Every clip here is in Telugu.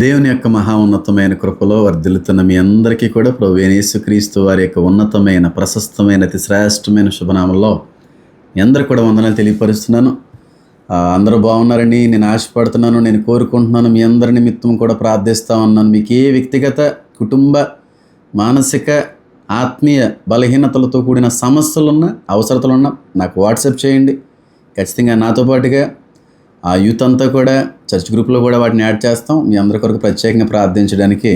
దేవుని యొక్క మహా ఉన్నతమైన కృపలో వర్ధిల్లుతున్న మీ అందరికీ కూడా ప్రభు యేసుక్రీస్తు వారి యొక్క ఉన్నతమైన ప్రశస్తమైన అతి శ్రేష్టమైన శుభనామంలో మీ అందరు కూడా వందనాలు తెలియపరుస్తున్నాను. అందరూ బాగున్నారని నేను ఆశపడుతున్నాను నేను కోరుకుంటున్నాను. మీ అందరి నిమిత్తం కూడా ప్రార్థిస్తా ఉన్నాను. మీకు ఏ వ్యక్తిగత కుటుంబ మానసిక ఆత్మీయ బలహీనతలతో కూడిన సమస్యలున్నా అవసరతలున్నా నాకు వాట్సాప్ చేయండి. ఖచ్చితంగా నాతో పాటుగా ఆ యూత్ అంతా కూడా చర్చ్ గ్రూప్లో కూడా వాటిని యాడ్ చేస్తాం. మీ అందరి కొరకు ప్రత్యేకంగా ప్రార్థించడానికి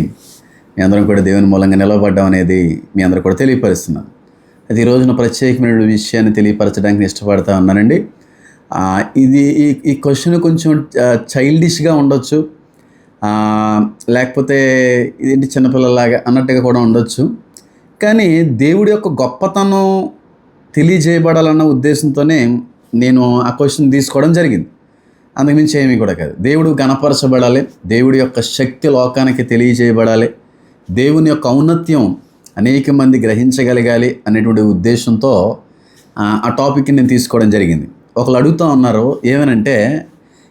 మీ అందరం కూడా దేవుని మూలంగా నిలబడ్డం అనేది మీ అందరూ కూడా తెలియపరుస్తున్నాను అది ఈ రోజున ప్రత్యేకమైన విషయాన్ని తెలియపరచడానికి ఇష్టపడతా ఉన్నానండి. ఇది ఈ ఈ క్వశ్చన్ కొంచెం చైల్డిష్గా ఉండొచ్చు. లేకపోతే ఇదేంటి చిన్నపిల్లలాగా అన్నట్టుగా కూడా ఉండొచ్చు. కానీ దేవుడి యొక్క గొప్పతనం తెలియజేయబడాలన్న ఉద్దేశంతోనే నేను ఆ క్వశ్చన్ తీసుకోవడం జరిగింది. అంతకుమించి ఏమీ కూడా కాదు. దేవుడు గణపరచబడాలి దేవుడి యొక్క శక్తి లోకానికి తెలియజేయబడాలి దేవుని యొక్క ఔన్నత్యం అనేక మంది గ్రహించగలగాలి అనేటువంటి ఉద్దేశంతో ఆ, టాపిక్ని నేను తీసుకోవడం జరిగింది. ఒకళ్ళు అడుగుతూ ఉన్నారు ఏమనంటే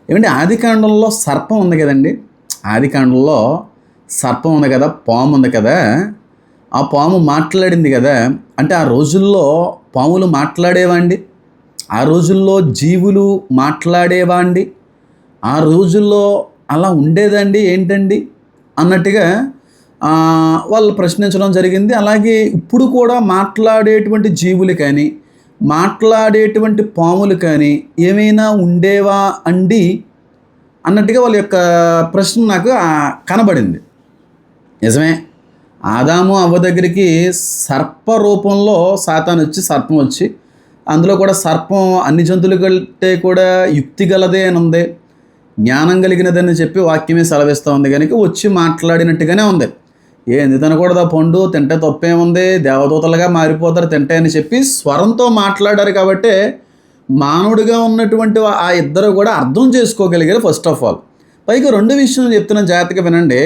ఏమంటే ఆదికాండంలో సర్పం ఉంది కదండి? ఆదికాండంలో సర్పం ఉంది కదా పాము ఉంది కదా ఆ పాము మాట్లాడింది కదా అంటే ఆ రోజుల్లో పాములు మాట్లాడేవాండి? ఆ రోజుల్లో జీవులు మాట్లాడేవాండి. ఆ రోజుల్లో అలా ఉండేదండి ఏంటండి? అన్నట్టుగా వాళ్ళు ప్రశ్నించడం జరిగింది. అలాగే ఇప్పుడు కూడా మాట్లాడేటువంటి జీవులు కానీ మాట్లాడేటువంటి పాములు కానీ ఏమైనా ఉండేవా అండి? అన్నట్టుగా వాళ్ళ యొక్క ప్రశ్న నాకు కనబడింది. నిజమే. ఆదాము అవ్వ దగ్గరికి సర్ప రూపంలో సాతాను వచ్చి సర్పం వచ్చి అందులో కూడా సర్పం అన్ని జంతువుల కంటే కూడా యుక్తి గలదే అని ఉంది. జ్ఞానం కలిగినదని చెప్పి వాక్యమే సెలవిస్తూ ఉంది. కనుక వచ్చి మాట్లాడినట్టుగానే ఉంది. ఏంది తినకూడదు ఆ పండు? తింటే తప్పేముంది? దేవదూతలుగా మారిపోతారు తింటే అని చెప్పి స్వరంతో మాట్లాడారు కాబట్టి మానవుడిగా ఉన్నటువంటి ఆ ఇద్దరు కూడా అర్థం చేసుకోగలిగారు ఫస్ట్ ఆఫ్ ఆల్ పైగా రెండు విషయం చెప్తున్నాను జాగ్రత్తగా వినండి.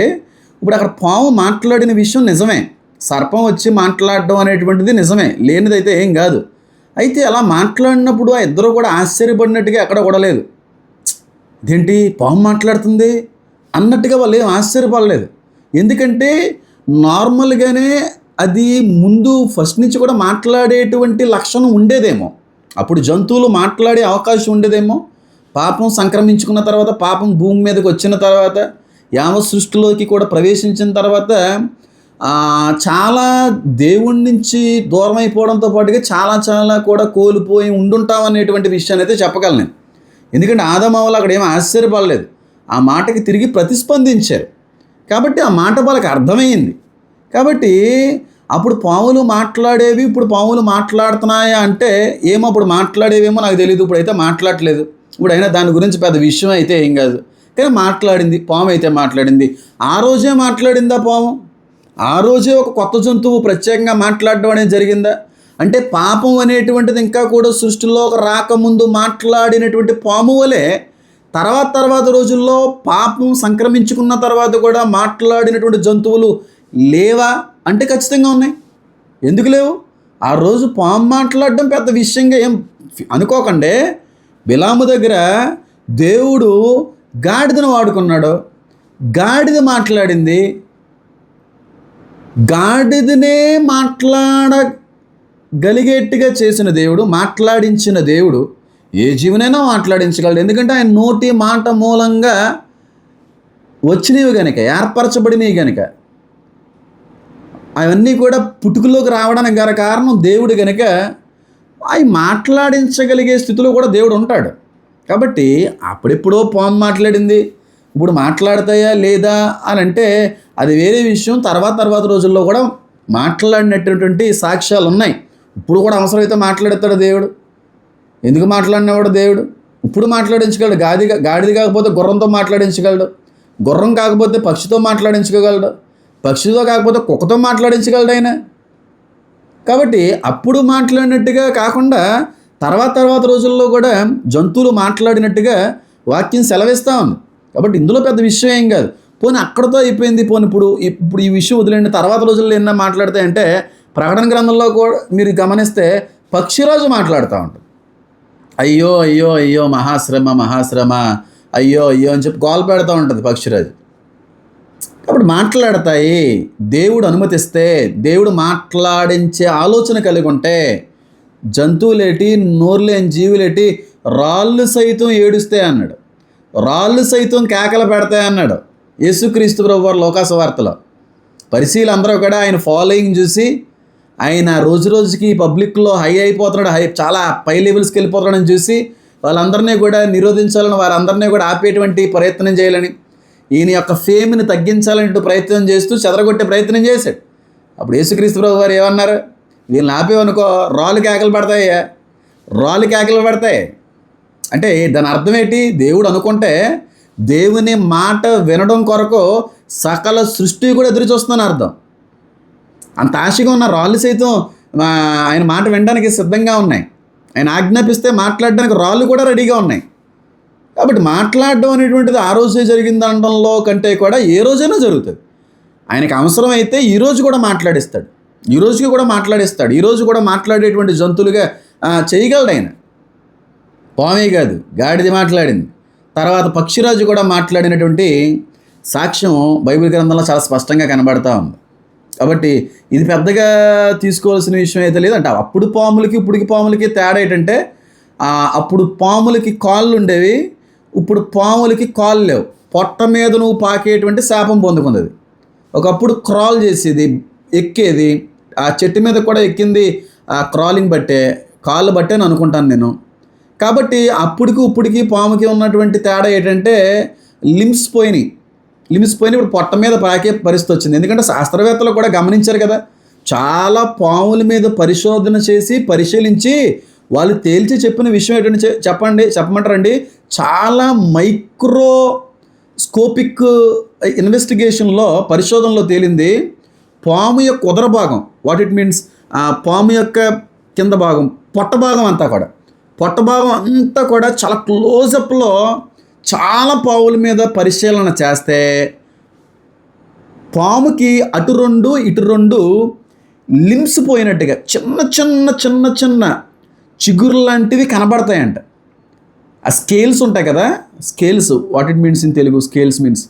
ఇప్పుడు అక్కడ పాము మాట్లాడిన విషయం నిజమే. సర్పం వచ్చి మాట్లాడడం అనేటువంటిది నిజమే. లేనిదైతే ఏం కాదు. అయితే అలా మాట్లాడినప్పుడు ఆ ఇద్దరు కూడా ఆశ్చర్యపడినట్టుగా ఎక్కడ కూడా లేదు. ఇదేంటి పాము మాట్లాడుతుంది? అన్నట్టుగా వాళ్ళు ఏం ఆశ్చర్యపడలేదు. ఎందుకంటే నార్మల్గానే అది ముందు ఫస్ట్ నుంచి కూడా మాట్లాడేటువంటి లక్షణం ఉండేదేమో. అప్పుడు జంతువులు మాట్లాడే అవకాశం ఉండేదేమో. పాపం సంక్రమించుకున్న తర్వాత పాపం భూమి మీదకి వచ్చిన తర్వాత యావ సృష్టిలోకి కూడా ప్రవేశించిన తర్వాత చాలా దేవుడి నుంచి దూరం అయిపోవడంతో పాటుగా చాలా చాలా కూడా కోల్పోయి ఉండుంటాం అనేటువంటి విషయాన్ని అయితే చెప్పగలను నేను. ఎందుకంటే ఆదమావలు అక్కడ ఏమీ ఆశ్చర్యపడలేదు. ఆ మాటకి తిరిగి ప్రతిస్పందించారు. కాబట్టి ఆ మాట వాళ్ళకి అర్థమైంది. కాబట్టి అప్పుడు పాములు మాట్లాడేవి ఇప్పుడు పాములు మాట్లాడుతున్నాయా అంటే ఏమో అప్పుడు మాట్లాడేవేమో నాకు తెలియదు ఇప్పుడైతే మాట్లాడలేదు ఇప్పుడు అయినా దాని గురించి పెద్ద విషయం అయితే ఏం కాదు. కానీ మాట్లాడింది పాము అయితే మాట్లాడింది. ఆ రోజే మాట్లాడిందా పాము? ఆ రోజే ఒక కొత్త జంతువు ప్రత్యేకంగా మాట్లాడడం అనేది జరిగిందా? అంటే పాపం అనేటువంటిది ఇంకా కూడా సృష్టిలో ఒక రాకముందు మాట్లాడినటువంటి పాము వలె తర్వాత తర్వాత రోజుల్లో పాపం సంక్రమించుకున్న తర్వాత కూడా మాట్లాడినటువంటి జంతువులు లేవా? అంటే ఖచ్చితంగా ఉన్నాయి. ఎందుకు లేవు? ఆ రోజు పాము మాట్లాడడం పెద్ద విషయంగా ఏం అనుకోకండి. బిలాము దగ్గర దేవుడు గాడిదను వాడుకున్నాడు. గాడిద మాట్లాడింది గాడిదనే మాట్లాడగలిగేట్టుగా చేసిన దేవుడు మాట్లాడించిన దేవుడు ఏ జీవునైనా మాట్లాడించగలడు. ఎందుకంటే ఆయన నోటి మాట మూలంగా వచ్చినవి గనుక ఏర్పరచబడినవి గనుక అవన్నీ కూడా పుట్టుకలోకి రావడానికి గల కారణం దేవుడు గనుక అవి మాట్లాడించగలిగే స్థితిలో కూడా దేవుడు ఉంటాడు. కాబట్టి అప్పుడెప్పుడో పాము మాట్లాడింది ఇప్పుడు మాట్లాడతాయా లేదా అని అంటే అది వేరే విషయం. తర్వాత తర్వాత రోజుల్లో కూడా మాట్లాడినటువంటి సాక్ష్యాలు ఉన్నాయి ఇప్పుడు కూడా అవసరమైతే మాట్లాడతాడు దేవుడు. ఎందుకు మాట్లాడినవాడు దేవుడు? ఇప్పుడు మాట్లాడించగలడు. గాది గాడిది కాకపోతే గుర్రంతో మాట్లాడించగలడు. గుర్రం కాకపోతే పక్షితో మాట్లాడించగలడు. పక్షితో కాకపోతే కుక్కతో మాట్లాడించగలడు ఆయన. కాబట్టి అప్పుడు మాట్లాడినట్టుగా కాకుండా తర్వాత తర్వాత రోజుల్లో కూడా జంతువులు మాట్లాడినట్టుగా వాక్యం సెలవిస్తాం. కాబట్టి ఇందులో పెద్ద విషయం ఏం కాదు. పోనీ అక్కడతో అయిపోయింది పోనీ ఇప్పుడు ఇప్పుడు ఈ విషయం వదిలేండి తర్వాత రోజుల్లో ఎన్నో మాట్లాడతాయంటే ప్రకటన గ్రంథంలో కూడా మీరు గమనిస్తే పక్షిరాజు మాట్లాడుతూ ఉంటుంది అయ్యో అయ్యో అయ్యో మహాశ్రమ మహాశ్రమ అయ్యో అయ్యో అని చెప్పి గోల్ పెడతా ఉంటుంది పక్షిరాజు. కాబట్టి మాట్లాడతాయి. దేవుడు అనుమతిస్తే దేవుడు మాట్లాడించే ఆలోచన కలిగి ఉంటే జంతువులేటి నోరులేని జీవులేటి రాళ్ళు సైతం ఏడుస్తాయి అన్నాడు. రాళ్ళు సైతం కేకలు పెడతాయి అన్నాడు. యేసుక్రీస్తు ప్రభు వారు లోకాస వార్తలో పరిశీలు అందరూ కూడా ఆయన ఫాలోయింగ్ చూసి ఆయన రోజు రోజుకి పబ్లిక్లో హై అయిపోతున్నాడు హై చాలా పై లెవెల్స్కి వెళ్ళిపోతున్నాడని చూసి వాళ్ళందరినీ కూడా నిరోధించాలని వారందరినీ కూడా ఆపేటువంటి ప్రయత్నం చేయాలని ఈయన యొక్క ఫేమ్ని తగ్గించాలని ప్రయత్నం చేస్తూ చెదరగొట్టే ప్రయత్నం చేశాడు. అప్పుడు యేసుక్రీస్తు ప్రభు వారు ఏమన్నారు? వీళ్ళని ఆపేవనుకో రాళ్ళు కేకలు పడతాయ్యా రాళ్ళు కేకలు పడతాయి? అంటే దాని అర్థం ఏంటి? దేవుడు అనుకుంటే దేవుని మాట వినడం కొరకు సకల సృష్టి కూడా ఎదురు చూస్తుందని అర్థం. అంత ఆశగా ఉన్న రాళ్ళు సైతం ఆయన మాట వినడానికి సిద్ధంగా ఉన్నాయి. ఆయన ఆజ్ఞాపిస్తే మాట్లాడడానికి రాళ్ళు కూడా రెడీగా ఉన్నాయి. కాబట్టి మాట్లాడడం అనేటువంటిది ఆ రోజే జరిగింది అనడంలో కంటే కూడా ఏ రోజైనా జరుగుతుంది. ఆయనకి అవసరమైతే అయితే ఈరోజు కూడా మాట్లాడిస్తాడు. ఈ రోజుకి కూడా మాట్లాడిస్తాడు. ఈరోజు కూడా మాట్లాడేటువంటి జంతువులుగా చేయగలడు ఆయన. పామే కాదు గాడిది మాట్లాడింది. తర్వాత పక్షిరాజు కూడా మాట్లాడినటువంటి సాక్ష్యం బైబిల్ గ్రంథంలో చాలా స్పష్టంగా కనబడతా ఉంది. కాబట్టి ఇది పెద్దగా తీసుకోవాల్సిన విషయం అయితే లేదంట అప్పుడు పాములకి ఇప్పటికి పాములకి తేడా ఏంటంటే అప్పుడు పాములకి కాళ్ళు ఉండేవి ఇప్పుడు పాములకి కాళ్ళు లేవు. పొట్ట మీద నువ్వు పాకేటువంటి శాపం పొందుకుంది ఒకప్పుడు క్రాల్ చేసేది ఎక్కేది ఆ చెట్టు మీద కూడా ఎక్కింది ఆ క్రాలింగ్ బట్టే కాళ్ళు బట్టే అని అనుకుంటాను నేను. కాబట్టి అప్పటికి ఇప్పటికి పాముకి ఉన్నటువంటి తేడా ఏంటంటే లిమ్స్ పోయినాయి. లిమ్స్ పోయిన ఇప్పుడు పొట్ట మీద పాకే పరిస్థితి వచ్చింది. ఎందుకంటే శాస్త్రవేత్తలు కూడా గమనించారు కదా చాలా పాముల మీద పరిశోధన చేసి పరిశీలించి వాళ్ళు తేల్చి చెప్పిన విషయం ఏంటంటే చెప్పండి చెప్పమంటారండి. చాలా మైక్రో స్కోపిక్ ఇన్వెస్టిగేషన్లో పరిశోధనలో తేలింది పాము యొక్క ఉదర భాగం. వాట్ ఇట్ మీన్స్ పాము యొక్క కింద భాగం పొట్ట భాగం అంతా కూడా. పొట్టభాగం అంతా కూడా చాలా క్లోజప్లో చాలా పావుల మీద పరిశీలన చేస్తే పాముకి అటు రెండు ఇటు రెండు లిమ్స్ పోయినట్టుగా చిన్న చిన్న చిన్న చిన్న చిగురు లాంటివి కనబడతాయంట. ఆ స్కేల్స్ ఉంటాయి కదా scales what it means in Telugu scales means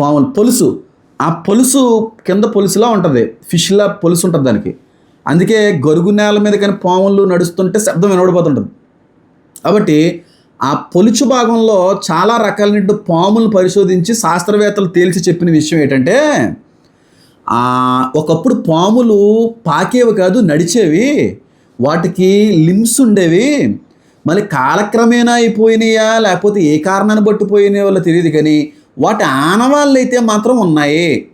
పాములు పొలుసు. ఆ పొలుసు కింద పొలుసులా ఉంటుంది. ఫిష్లా పొలుసు ఉంటుంది దానికి. అందుకే గరుగు నేల మీద కానీ పాములు నడుస్తుంటే శబ్దం వినబడిపోతుంటుంది. కాబట్టి ఆ పొలుచు భాగంలో చాలా రకాలైన పాములను పరిశోధించి శాస్త్రవేత్తలు తేల్చి చెప్పిన విషయం ఏంటంటే ఒకప్పుడు పాములు పాకేవి కాదు నడిచేవి. వాటికి లిమ్స్ ఉండేవి. మళ్ళీ కాలక్రమేణా అయిపోయినాయా లేకపోతే ఏ కారణాన్ని బట్టి పోయినాయో వాళ్ళో తెలియదు కానీ వాటి ఆనవాళ్ళు అయితే మాత్రం ఉన్నాయి.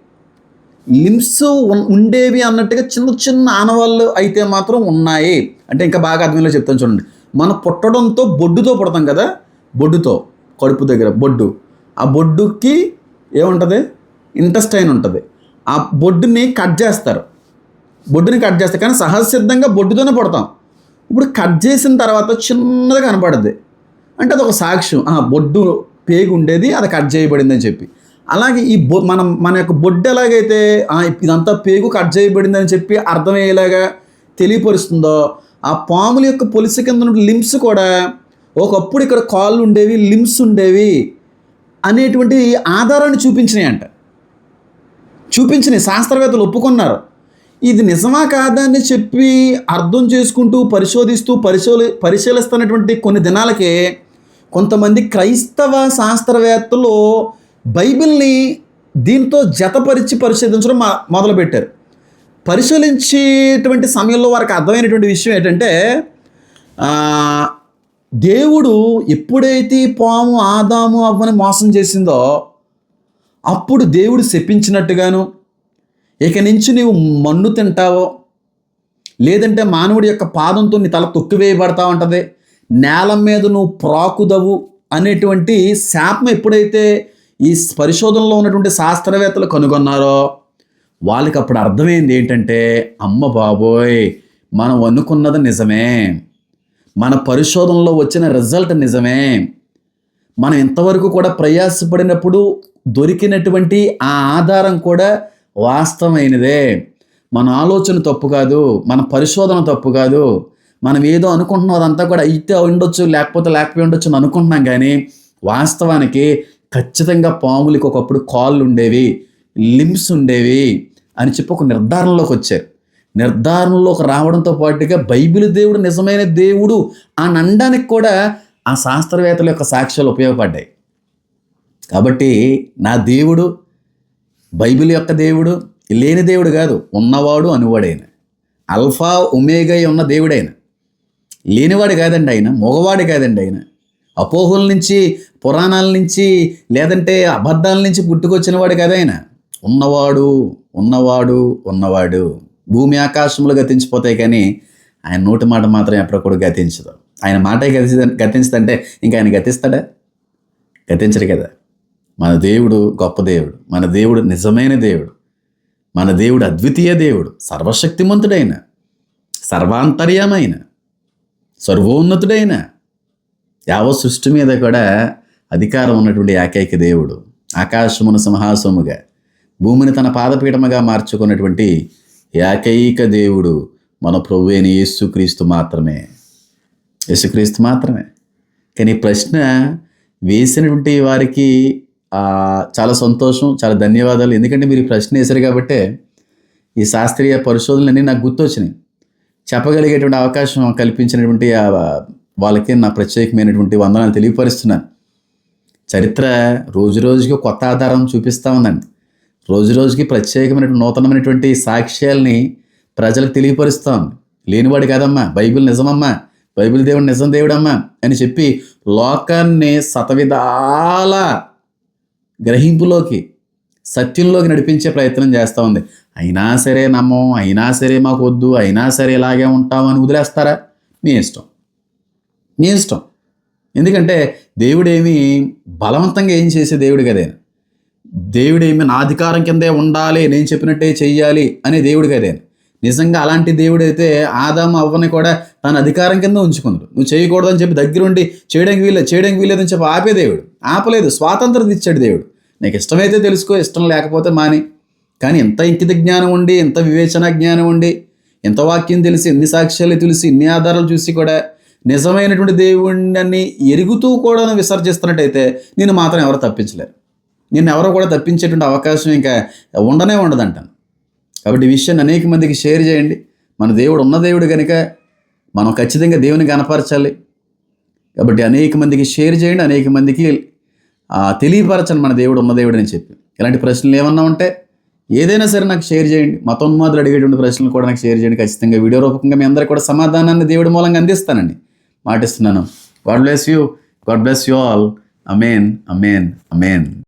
లిమ్స్ ఉండేవి అన్నట్టుగా చిన్న చిన్న ఆనవాళ్ళు అయితే మాత్రం ఉన్నాయి. అంటే ఇంకా బాగా అర్థమయ్యేలా చెప్తాను చూడండి. మనం పుట్టడంతో బొడ్డుతో పుడతాం కదా? బొడ్డుతో కడుపు దగ్గర బొడ్డు. ఆ బొడ్డుకి ఏముంటుంది? ఇంటెస్టైన్ ఉంటుంది. ఆ బొడ్డుని కట్ చేస్తారు. బొడ్డుని కట్ చేస్తారు. కానీ సహజసిద్ధంగా బొడ్డుతోనే పుడతాం. ఇప్పుడు కట్ చేసిన తర్వాత చిన్నగా కనపడుద్ది. అంటే అదొక సాక్ష్యం. ఆ బొడ్డు పేగు ఉండేది అది కట్ చేయబడింది అని చెప్పి. అలాగే ఈ బొ మనం మన యొక్క బొడ్డు ఎలాగైతే ఇదంతా పేగు కట్ చేయబడింది అని చెప్పి అర్థమయ్యేలాగా తెలియపరుస్తుందో ఆ పాముల యొక్క పొలుసు కింద ఉన్న లిమ్స్ కూడా ఒకప్పుడు ఇక్కడ కాళ్ళు ఉండేవి లిమ్స్ ఉండేవి అనేటువంటి ఆధారాన్ని చూపించినాయి అంట చూపించిన శాస్త్రవేత్తలు ఒప్పుకున్నారు. ఇది నిజమా కాదా అని చెప్పి అర్థం చేసుకుంటూ పరిశోధిస్తూ పరిశోధి పరిశీలిస్తున్నటువంటి కొన్ని దినాలకే కొంతమంది క్రైస్తవ శాస్త్రవేత్తలు బైబిల్ని దీంతో జతపరిచి పరిశోధించడం మొ- మొదలుపెట్టారు. పరిశీలించేటువంటి సమయంలో వారికి అర్థమైనటువంటి విషయం ఏంటంటే దేవుడు ఎప్పుడైతే పాము ఆదాము అవ్వని మోసం చేసిందో అప్పుడు దేవుడు శపించినట్టుగాను ఇక నుంచి నీవు మన్ను తింటావో లేదంటే మానవుడి యొక్క పాదంతో నీ తల తొక్కివేయబడతా ఉంటుంది నేల మీద నువ్వు ప్రాకుదవు అనేటువంటి శాపం ఎప్పుడైతే ఈ పరిశోధనలో ఉన్నటువంటి శాస్త్రవేత్తలు కనుగొన్నారో? వాళ్ళకి అప్పుడు అర్థమైంది ఏంటంటే అమ్మ బాబోయ్ మనం అనుకున్నది నిజమే. మన పరిశోధనలో వచ్చిన రిజల్ట్ నిజమే. మనం ఇంతవరకు కూడా ప్రయాసపడినప్పుడు దొరికినటువంటి ఆ ఆధారం కూడా వాస్తవమైనదే. మన ఆలోచన తప్పు కాదు మన పరిశోధన తప్పు కాదు. మనం ఏదో అనుకుంటున్నాం అదంతా కూడా అయితే ఉండొచ్చు లేకపోతే లేకపోయి ఉండొచ్చు అని అనుకుంటున్నాం కానీ వాస్తవానికి ఖచ్చితంగా పాములకి ఒకప్పుడు కాళ్ళు ఉండేవి లిమ్స్ ఉండేవి అని చెప్పి ఒక నిర్ధారణలోకి వచ్చారు. నిర్ధారణలోకి రావడంతో పాటుగా బైబిల్ దేవుడు నిజమైన దేవుడు అని అనడానికి కూడా ఆ శాస్త్రవేత్తల యొక్క సాక్ష్యాలు ఉపయోగపడ్డాయి. కాబట్టి నా దేవుడు బైబిల్ యొక్క దేవుడు లేని దేవుడు కాదు ఉన్నవాడు అనువాడైన అల్ఫా ఉమేగై ఉన్న దేవుడైన లేనివాడు కాదండి ఆయన మగవాడు కాదండి ఆయన. అపోహల నుంచి పురాణాల నుంచి లేదంటే అబద్ధాల నుంచి పుట్టుకొచ్చిన వాడు కదా ఆయన. ఉన్నవాడు ఉన్నవాడు ఉన్నవాడు. భూమి ఆకాశములు గతించిపోతాయి కానీ ఆయన నోటి మాట మాత్రం ఎప్పుడు కూడా గతించదు. ఆయన మాటే గతి గతించదంటే ఇంకా ఆయన గతిస్తాడా? గతించరు కదా. మన దేవుడు గొప్ప దేవుడు. మన దేవుడు నిజమైన దేవుడు. మన దేవుడు అద్వితీయ దేవుడు. సర్వశక్తిమంతుడైన సర్వాంతర్యమైన సర్వోన్నతుడైన. యావ సృష్టి మీద కూడా అధికారం ఉన్నటువంటి ఏకైక దేవుడు ఆకాశమును సింహాసముగా భూమిని తన పాదపీఠముగా మార్చుకున్నటువంటి ఏకైక దేవుడు మన ప్రభువైన యేసుక్రీస్తు మాత్రమే. యేసుక్రీస్తు మాత్రమే. కానీ ఈ ప్రశ్న వేసినటువంటి వారికి చాలా సంతోషం చాలా ధన్యవాదాలు. ఎందుకంటే మీరు ఈ ప్రశ్న వేశారు కాబట్టే ఈ శాస్త్రీయ పరిశోధనలన్నీ నాకు గుర్తొచ్చినాయి. చెప్పగలిగేటువంటి అవకాశం కల్పించినటువంటి వాళ్ళకి నా ప్రత్యేకమైనటువంటి వందనాలు తెలియపరుస్తున్నాను. చరిత్ర రోజు రోజుకి కొత్త ఆధారం చూపిస్తూ ఉందండి. రోజు రోజుకి ప్రత్యేకమైన నూతనమైనటువంటి సాక్ష్యాల్ని ప్రజలకు తెలియపరుస్తూ ఉంది. లేనివాడు కాదమ్మా బైబిల్ నిజమమ్మా బైబిల్ దేవుడు నిజం దేవుడమ్మా అని చెప్పి లోకాన్ని శతవిధాల గ్రహింపులోకి సత్యంలోకి నడిపించే ప్రయత్నం చేస్తూ ఉంది. అయినా సరే నమ్మం అయినా సరే మాకు వద్దు అయినా సరే ఇలాగే ఉంటాం అని వదిలేస్తారా? మీ ఇష్టం. మీ ఇష్టం. ఎందుకంటే దేవుడేమి బలవంతంగా ఏం చేసే దేవుడు కదే. దేవుడేమి నా అధికారం కిందే ఉండాలి నేను చెప్పినట్టే చెయ్యాలి అనే దేవుడు కదే. నిజంగా అలాంటి దేవుడైతే ఆదాము అవ్వని కూడా తన అధికారం కింద ఉంచుకున్నాడు. నువ్వు చేయకూడదని చెప్పి దగ్గరుండి చేయడానికి వీల్లేదు చేయడానికి వీల్లేదని చెప్పి ఆపే దేవుడు. ఆపలేదు స్వాతంత్రం ఇచ్చాడు దేవుడు. నీకు ఇష్టమైతే తెలుసుకో ఇష్టం లేకపోతే మాని. కానీ ఇంత ఇంకిత జ్ఞానం ఉండి ఇంత వివేచన జ్ఞానం ఉండి ఇంత వాక్యం తెలిసి ఎన్ని సాక్ష్యాలు తెలిసి ఇన్ని ఆధారాలు చూసి కూడా నిజమైనటువంటి దేవుడిని ఎరుగుతూ కూడా విసర్జిస్తున్నట్టయితే నేను మాత్రం ఎవరు తప్పించలేరు. నిన్ను ఎవరు కూడా తప్పించేటువంటి అవకాశం ఇంకా ఉండనే ఉండదంటాను కాబట్టి ఈ విషయాన్ని అనేక మందికి షేర్ చేయండి. మన దేవుడు ఉన్న దేవుడు కనుక మనం ఖచ్చితంగా దేవుని కనపరచాలి కాబట్టి అనేక మందికి షేర్ చేయండి. అనేక మందికి తెలియపరచండి మన దేవుడు ఉన్న దేవుడు అని చెప్పి. ఇలాంటి ప్రశ్నలు ఏమన్నా ఉంటే ఏదైనా సరే నాకు షేర్ చేయండి. మతోన్మాదులు అడిగేటువంటి ప్రశ్నలు కూడా నాకు షేర్ చేయండి. ఖచ్చితంగా వీడియో రూపకంగా మీ అందరికీ కూడా సమాధానాన్ని దేవుడి మూలంగా అందిస్తానండి. మాటిస్తున్నాను God bless you God bless you all amen amen amen